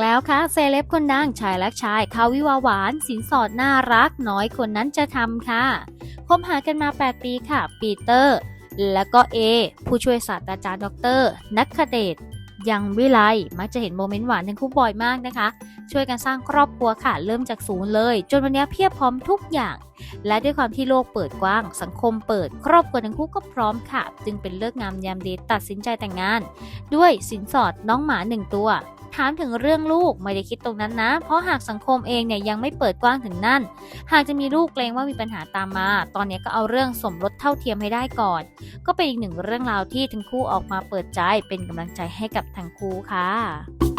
แล้วค่ะเซเลบคนดังชายและชายเขาวิวาหวาน สินสอดน่ารัก น้อยคนนั้นจะทำค่ะคบหากันมา 8 ปีค่ะ ปีเตอร์ แล้วก็เอ ผู้ช่วยศาสตราจารย์ดอกเตอรนักคเดชยังวิไลมักจะเห็นโมเมนต์หวานทั้งคู่บ่อยมากนะคะ ช่วยกันสร้างครอบครัวค่ะ เริ่มจากศูนย์เลย จนวันนี้เพียบพร้อมทุกอย่าง และด้วยความที่โลกเปิดกว้าง สังคมเปิด ครอบครัวทั้งคู่ก็พร้อมค่ะ จึงเป็นเลิกงามยามดีตัดสินใจแต่งงาน ด้วยสินสอดน้องหมาหนึ่งตัว ถามถึงเรื่องลูกไม่ได้คิดตรงนั้นนะ เพราะหากสังคมเองเนี่ยยังไม่เปิดกว้างถึงนั่น หากจะมีลูกเกรงว่ามีปัญหาตามมา ตอนนี้ก็เอาเรื่องสมรสเท่าเทียมให้ได้ก่อน ก็เป็นอีกหนึ่งเรื่องราวที่ทั้งคู่ออกมาเปิดใจเป็นกำลังใจให้กับทั้งคู่ค่ะ